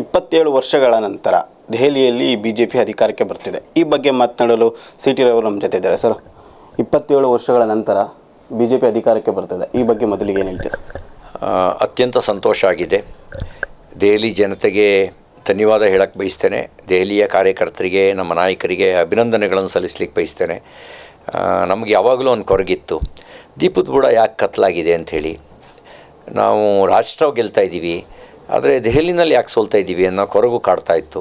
ಇಪ್ಪತ್ತೇಳು ವರ್ಷಗಳ ನಂತರ ದೆಹಲಿಯಲ್ಲಿ ಬಿ ಜೆ ಪಿ ಅಧಿಕಾರಕ್ಕೆ ಬರ್ತಿದೆ. ಈ ಬಗ್ಗೆ ಮಾತನಾಡಲು ಸಿ ಟಿ ರವರು ನಮ್ಮ ಜೊತೆ ಇದ್ದಾರೆ. ಸರ್, ಇಪ್ಪತ್ತೇಳು ವರ್ಷಗಳ ನಂತರ ಬಿ ಜೆ ಪಿ ಅಧಿಕಾರಕ್ಕೆ ಬರ್ತಿದೆ. ಈ ಬಗ್ಗೆ ಮೊದಲಿಗೆ ಏನು ಹೇಳ್ತೀರಾ? ಅತ್ಯಂತ ಸಂತೋಷ ಆಗಿದೆ. ದೆಹಲಿ ಜನತೆಗೆ ಧನ್ಯವಾದ ಹೇಳಕ್ಕೆ ಬಯಸ್ತೇನೆ. ದೆಹಲಿಯ ಕಾರ್ಯಕರ್ತರಿಗೆ, ನಮ್ಮ ನಾಯಕರಿಗೆ ಅಭಿನಂದನೆಗಳನ್ನು ಸಲ್ಲಿಸ್ಲಿಕ್ಕೆ ಬಯಸ್ತೇನೆ. ನಮಗೆ ಯಾವಾಗಲೂ ಒಂದು ಕೊರಗಿತ್ತು. ದೀಪದ ಬುಡ ಯಾಕೆ ಕತ್ತಲಾಗಿದೆ ಅಂಥೇಳಿ ನಾವು ರಾಷ್ಟ್ರ ಗೆಲ್ತಾ ಇದ್ದೀವಿ. ಆದರೆ ದೆಹಲಿನಲ್ಲಿ ಯಾಕೆ ಸೋಲ್ತಾ ಇದ್ದೀವಿ ಅನ್ನೋ ಕೊರಗು ಕಾಡ್ತಾ ಇತ್ತು.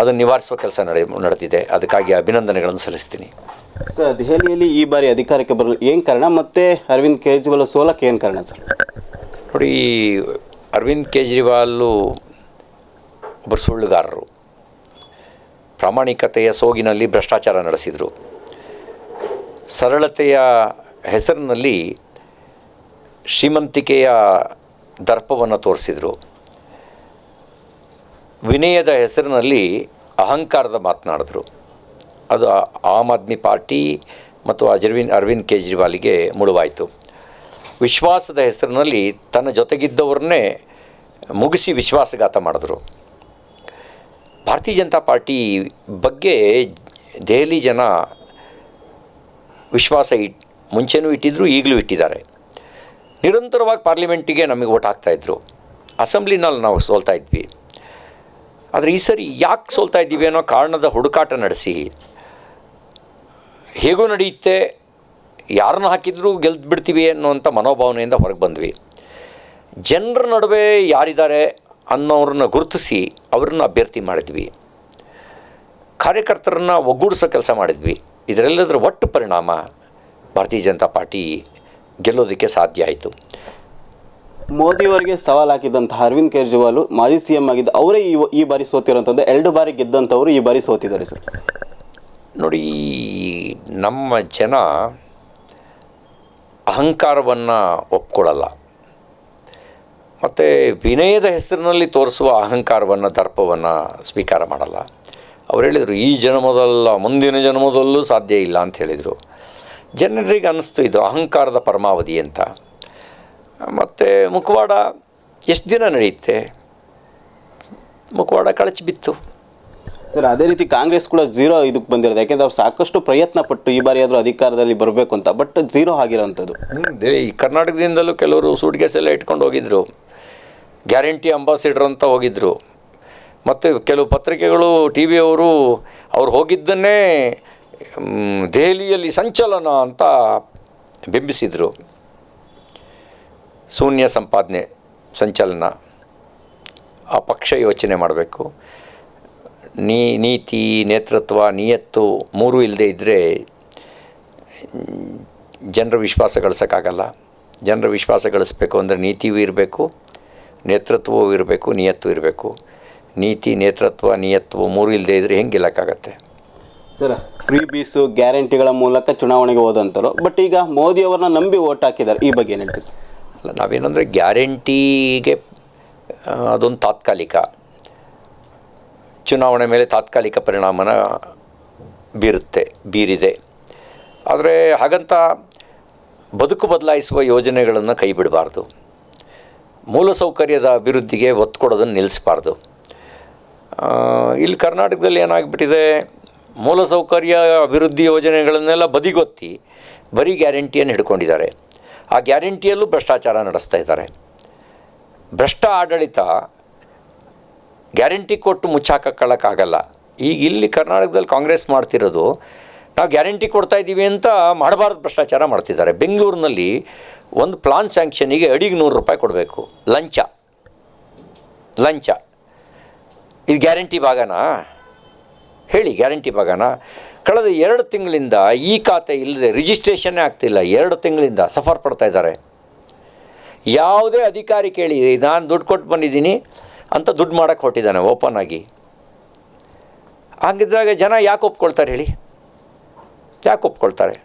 ಅದನ್ನು ನಿವಾರಿಸುವ ಕೆಲಸ ನಡೆ ನಡೆದಿದೆ. ಅದಕ್ಕಾಗಿ ಅಭಿನಂದನೆಗಳನ್ನು ಸಲ್ಲಿಸ್ತೀನಿ. ಸರ್ ದೆಹಲಿಯಲ್ಲಿ ಈ ಬಾರಿ ಅಧಿಕಾರಕ್ಕೆ ಬರಲು ಏನು ಕಾರಣ? ಮತ್ತು ಅರವಿಂದ್ ಕೇಜ್ರಿವಾಲ್ ಸೋಲಕ್ಕೆ ಏನು ಕಾರಣ ಸರ್? ನೋಡಿ ಅರವಿಂದ್ ಕೇಜ್ರಿವಾಲು ಒಬ್ಬರು ಸುಳ್ಳುಗಾರರು. ಪ್ರಾಮಾಣಿಕತೆಯ ಸೋಗಿನಲ್ಲಿ ಭ್ರಷ್ಟಾಚಾರ ನಡೆಸಿದರು. ಸರಳತೆಯ ಹೆಸರಿನಲ್ಲಿ ಶ್ರೀಮಂತಿಕೆಯ ದರ್ಪವನ್ನು ತೋರಿಸಿದರು. ವಿನಯದ ಹೆಸರಿನಲ್ಲಿ ಅಹಂಕಾರದ ಮಾತನಾಡಿದ್ರು. ಅದು ಆಮ್ ಆದ್ಮಿ ಪಾರ್ಟಿ ಮತ್ತು ಅಜರ್ವಿನ್ ಅರವಿಂದ್ ಕೇಜ್ರಿವಾಲಿಗೆ ಮುಳುವಾಯಿತು. ವಿಶ್ವಾಸದ ಹೆಸರಿನಲ್ಲಿ ತನ್ನ ಜೊತೆಗಿದ್ದವ್ರನ್ನೇ ಮುಗಿಸಿ ವಿಶ್ವಾಸಘಾತ ಮಾಡಿದ್ರು. ಭಾರತೀಯ ಜನತಾ ಪಾರ್ಟಿ ಬಗ್ಗೆ ದೆಹಲಿ ಜನ ವಿಶ್ವಾಸ ಇಟ್, ಮುಂಚೆನೂ ಇಟ್ಟಿದ್ರು, ಈಗಲೂ ಇಟ್ಟಿದ್ದಾರೆ. ನಿರಂತರವಾಗಿ ಪಾರ್ಲಿಮೆಂಟಿಗೆ ನಮಗೆ ಓಟ್ ಹಾಕ್ತಾಯಿದ್ರು ಅಸೆಂಬ್ಲಿನಲ್ಲಿ ನಾವು ಸೋಲ್ತಾ ಇದ್ವಿ. ಆದರೆ ಈ ಸರಿ ಯಾಕೆ ಸೋಲ್ತಾ ಇದ್ದೀವಿ ಅನ್ನೋ ಕಾರಣದ ಹುಡುಕಾಟ ನಡೆಸಿ, ಹೇಗೂ ನಡೆಯುತ್ತೆ, ಯಾರನ್ನ ಹಾಕಿದರೂ ಗೆಲ್ದು ಬಿಡ್ತೀವಿ ಅನ್ನುವಂಥ ಮನೋಭಾವನೆಯಿಂದ ಹೊರಗೆ ಬಂದ್ವಿ. ಜನರ ನಡುವೆ ಯಾರಿದ್ದಾರೆ ಅನ್ನೋರನ್ನ ಗುರುತಿಸಿ ಅವ್ರನ್ನ ಅಭ್ಯರ್ಥಿ ಮಾಡಿದ್ವಿ. ಕಾರ್ಯಕರ್ತರನ್ನ ಒಗ್ಗೂಡಿಸೋ ಕೆಲಸ ಮಾಡಿದ್ವಿ. ಇದರೆಲ್ಲದರ ಒಟ್ಟು ಪರಿಣಾಮ ಭಾರತೀಯ ಜನತಾ ಪಾರ್ಟಿ ಗೆಲ್ಲೋದಕ್ಕೆ ಸಾಧ್ಯ ಆಯಿತು. ಮೋದಿಯವರಿಗೆ ಸವಾಲು ಹಾಕಿದಂತಹ ಅರವಿಂದ್ ಕೇಜ್ರಿವಾಲ್ ಮಾಜಿ ಸಿ ಎಂ ಆಗಿದ್ದ ಅವರೇ ಈ ಈ ಬಾರಿ ಸೋತಿರೋಂಥದ್ದು ಎರಡು ಬಾರಿ ಗೆದ್ದಂಥವ್ರು ಈ ಬಾರಿ ಸೋತಿದ್ದಾರೆ ಸರ್. ನೋಡಿ ನಮ್ಮ ಜನ ಅಹಂಕಾರವನ್ನು ಒಪ್ಕೊಳ್ಳಲ್ಲ. ಮತ್ತು ವಿನಯದ ಹೆಸರಿನಲ್ಲಿ ತೋರಿಸುವ ಅಹಂಕಾರವನ್ನು ದರ್ಪವನ್ನು ಸ್ವೀಕಾರ ಮಾಡಲ್ಲ. ಅವ್ರು ಹೇಳಿದರು ಈ ಜನ್ಮದಲ್ಲ ಮುಂದಿನ ಜನ್ಮದಲ್ಲೂ ಸಾಧ್ಯ ಇಲ್ಲ ಅಂತ ಹೇಳಿದರು. ಜನರಿಗೆ ಅನ್ನಿಸ್ತು ಇದು ಅಹಂಕಾರದ ಪರಮಾವಧಿ ಅಂತ. ಮತ್ತು ಮುಖವಾಡ ಎಷ್ಟು ದಿನ ನಡೆಯುತ್ತೆ? ಮುಖವಾಡ ಕಳಚಿ ಬಿತ್ತು. ಸರ್ ಅದೇ ರೀತಿ ಕಾಂಗ್ರೆಸ್ ಕೂಡ ಝೀರೋ ಇದಕ್ಕೆ ಬಂದಿರೋದು ಯಾಕೆಂದ್ರೆ ಅವ್ರು ಸಾಕಷ್ಟು ಪ್ರಯತ್ನ ಪಟ್ಟು ಈ ಬಾರಿ ಆದರೂ ಅಧಿಕಾರದಲ್ಲಿ ಬರಬೇಕು ಅಂತ ಬಟ್ ಝೀರೋ ಆಗಿರೋವಂಥದ್ದು ಈ ಕರ್ನಾಟಕದಿಂದಲೂ ಕೆಲವರು ಸೂಟ್ಕೇಸ್ ಎಲ್ಲ ಇಟ್ಕೊಂಡು ಹೋಗಿದ್ರು. ಗ್ಯಾರಂಟಿ ಅಂಬಾಸಿಡರ್ ಅಂತ ಹೋಗಿದ್ರು. ಮತ್ತು ಕೆಲವು ಪತ್ರಿಕೆಗಳು ಟಿ ವಿಯವರು ಅವ್ರು ಹೋಗಿದ್ದನ್ನೇ ದೆಹಲಿಯಲ್ಲಿ ಸಂಚಲನ ಅಂತ ಬಿಂಬಿಸಿದರು. ಶೂನ್ಯ ಸಂಪಾದನೆ, ಸಂಚಲನ. ಆ ಪಕ್ಷ ಯೋಚನೆ ಮಾಡಬೇಕು. ನೀ, ನೀತಿ, ನೇತೃತ್ವ, ನಿಯತ್ತು ಮೂರೂ ಇಲ್ಲದೆ ಇದ್ದರೆ ಜನರ ವಿಶ್ವಾಸ ಗಳಿಸೋಕ್ಕಾಗಲ್ಲ. ಜನರ ವಿಶ್ವಾಸ ಗಳಿಸ್ಬೇಕು ಅಂದರೆ ನೀತಿಯೂ ಇರಬೇಕು, ನೇತೃತ್ವವೂ ಇರಬೇಕು, ನಿಯತ್ತು ಇರಬೇಕು. ನೀತಿ, ನೇತೃತ್ವ ನಿಯತ್ವ ಮೂರು ಇಲ್ಲದೆ ಇದ್ದರೆ ಹೆಂಗೆ ಗೆಲ್ಲಕ್ಕಾಗತ್ತೆ ಸರ್ ಫ್ರೀ ಬೀಸು ಗ್ಯಾರಂಟಿಗಳ ಮೂಲಕ ಚುನಾವಣೆಗೆ ಹೋದಂಥರು ಬಟ್ ಈಗ ಮೋದಿ ಅವರನ್ನ ನಂಬಿ ಓಟ್ ಹಾಕಿದ್ದಾರೆ. ಈ ಬಗ್ಗೆ ಏನು ಹೇಳ್ತೀರಿ? ಅಲ್ಲ, ನಾವೇನಂದರೆ ಗ್ಯಾರಂಟಿಗೆ ಅದೊಂದು ತಾತ್ಕಾಲಿಕ ಚುನಾವಣೆ ಮೇಲೆ ತಾತ್ಕಾಲಿಕ ಪರಿಣಾಮನ ಬೀರುತ್ತೆ, ಬೀರಿದೆ. ಆದರೆ ಹಾಗಂತ ಬದುಕು ಬದಲಾಯಿಸುವ ಯೋಜನೆಗಳನ್ನು ಕೈ ಬಿಡಬಾರ್ದು. ಮೂಲಸೌಕರ್ಯದ ಅಭಿವೃದ್ಧಿಗೆ ಒತ್ತು ಕೊಡೋದನ್ನು ನಿಲ್ಲಿಸಬಾರ್ದು ಇಲ್ಲಿ ಕರ್ನಾಟಕದಲ್ಲಿ ಏನಾಗ್ಬಿಟ್ಟಿದೆ ಮೂಲಸೌಕರ್ಯ ಅಭಿವೃದ್ಧಿ ಯೋಜನೆಗಳನ್ನೆಲ್ಲ ಬದಿಗೊತ್ತಿ ಬರೀ ಗ್ಯಾರಂಟಿಯನ್ನು ಹಿಡ್ಕೊಂಡಿದ್ದಾರೆ. ಆ ಗ್ಯಾರಂಟಿಯಲ್ಲೂ ಭ್ರಷ್ಟಾಚಾರ ನಡೆಸ್ತಾ ಇದ್ದಾರೆ. ಭ್ರಷ್ಟ ಆಡಳಿತ ಗ್ಯಾರಂಟಿ ಕೊಟ್ಟು ಮುಚ್ಚಾಕಕ್ಕೊಳ್ಳೋಕ್ಕಾಗಲ್ಲ ಈಗ ಇಲ್ಲಿ ಕರ್ನಾಟಕದಲ್ಲಿ ಕಾಂಗ್ರೆಸ್ ಮಾಡ್ತಿರೋದು, ನಾವು ಗ್ಯಾರಂಟಿ ಕೊಡ್ತಾ ಇದ್ದೀವಿ ಅಂತ ಮಾಡಬಾರ್ದು ಭ್ರಷ್ಟಾಚಾರ ಮಾಡ್ತಿದ್ದಾರೆ. ಬೆಂಗಳೂರಿನಲ್ಲಿ ಒಂದು ಪ್ಲಾನ್ ಸ್ಯಾಂಕ್ಷನಿಗೆ ಅಡಿಗೆ ನೂರು ರೂಪಾಯಿ ಕೊಡಬೇಕು. ಲಂಚ. ಲಂಚ. ಇದು ಗ್ಯಾರಂಟಿ ಭಾಗನಾ? ಹೇಳಿ, ಗ್ಯಾರಂಟಿ ಭಾಗನ ಕಳೆದ ಎರಡು ತಿಂಗಳಿಂದ ಈ ಖಾತೆ ಇಲ್ಲದೆ ರಿಜಿಸ್ಟ್ರೇಷನ್ನೇ ಆಗ್ತಿಲ್ಲ. ಎರಡು ತಿಂಗಳಿಂದ ಸಫರ್ ಪಡ್ತಾ ಇದ್ದಾರೆ. ಯಾವುದೇ ಅಧಿಕಾರಿ ಕೇಳಿ ನಾನು ದುಡ್ಡು ಕೊಟ್ಟು ಬಂದಿದ್ದೀನಿ ಅಂತ ದುಡ್ಡು ಮಾಡೋಕ್ಕೆ ಹೊಟ್ಟಿದ್ದಾನೆ ಓಪನ್ ಆಗಿ. ಹಾಗಿದ್ದಾಗ ಜನ ಯಾಕೆ ಒಪ್ಕೊಳ್ತಾರೆ ಹೇಳಿ? ಯಾಕೆ ಒಪ್ಕೊಳ್ತಾರೆ?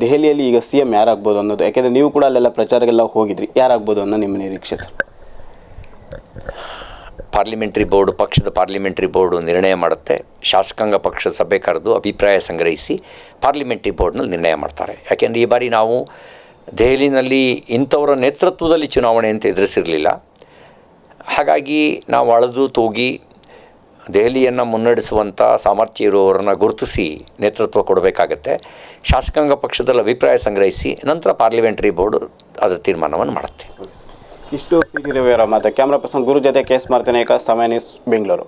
ದೆಹಲಿಯಲ್ಲಿ ಈಗ ಸಿ ಎಂ ಯಾರಾಗ್ಬೋದು ಅನ್ನೋದು, ಯಾಕೆಂದರೆ ನೀವು ಕೂಡ ಅಲ್ಲೆಲ್ಲ ಪ್ರಚಾರಕ್ಕೆಲ್ಲ ಹೋಗಿದ್ರಿ. ಯಾರಾಗ್ಬೋದು ಅನ್ನೋ ನಿಮ್ಮ ನಿರೀಕ್ಷೆ ಸರ್? ಪಾರ್ಲಿಮೆಂಟ್ರಿ ಬೋರ್ಡ್, ಪಕ್ಷದ ಪಾರ್ಲಿಮೆಂಟ್ರಿ ಬೋರ್ಡು ನಿರ್ಣಯ ಮಾಡುತ್ತೆ. ಶಾಸಕಾಂಗ ಪಕ್ಷದ ಸಭೆ ಕರೆದು ಅಭಿಪ್ರಾಯ ಸಂಗ್ರಹಿಸಿ ಪಾರ್ಲಿಮೆಂಟ್ರಿ ಬೋರ್ಡ್ನಲ್ಲಿ ನಿರ್ಣಯ ಮಾಡ್ತಾರೆ. ಯಾಕೆಂದರೆ ಈ ಬಾರಿ ನಾವು ದೆಹಲಿನಲ್ಲಿ ಇಂಥವರ ನೇತೃತ್ವದಲ್ಲಿ ಚುನಾವಣೆ ಅಂತ ಎದುರಿಸಿರಲಿಲ್ಲ. ಹಾಗಾಗಿ ನಾವು ಅಳೆದು ತೂಗಿ ದೆಹಲಿಯನ್ನು ಮುನ್ನಡೆಸುವಂಥ ಸಾಮರ್ಥ್ಯ ಇರುವವರನ್ನ ಗುರುತಿಸಿ ನೇತೃತ್ವ ಕೊಡಬೇಕಾಗತ್ತೆ. ಶಾಸಕಾಂಗ ಪಕ್ಷದಲ್ಲಿ ಅಭಿಪ್ರಾಯ ಸಂಗ್ರಹಿಸಿ ನಂತರ ಪಾರ್ಲಿಮೆಂಟ್ರಿ ಬೋರ್ಡು ಅದರ ತೀರ್ಮಾನವನ್ನು ಮಾಡುತ್ತೆ. ಇಷ್ಟು ಸಿಟಿ ರವಿಯವರ ಮಾತು. ಕ್ಯಾಮ್ರಾ ಪರ್ಸನ್ ಗುರು ಜೊತೆ ಕೇಸ್ ಮಾಡ್ತೇನೆ. ಸಮಯ ನ್ಯೂಸ್ ಬೆಂಗಳೂರು.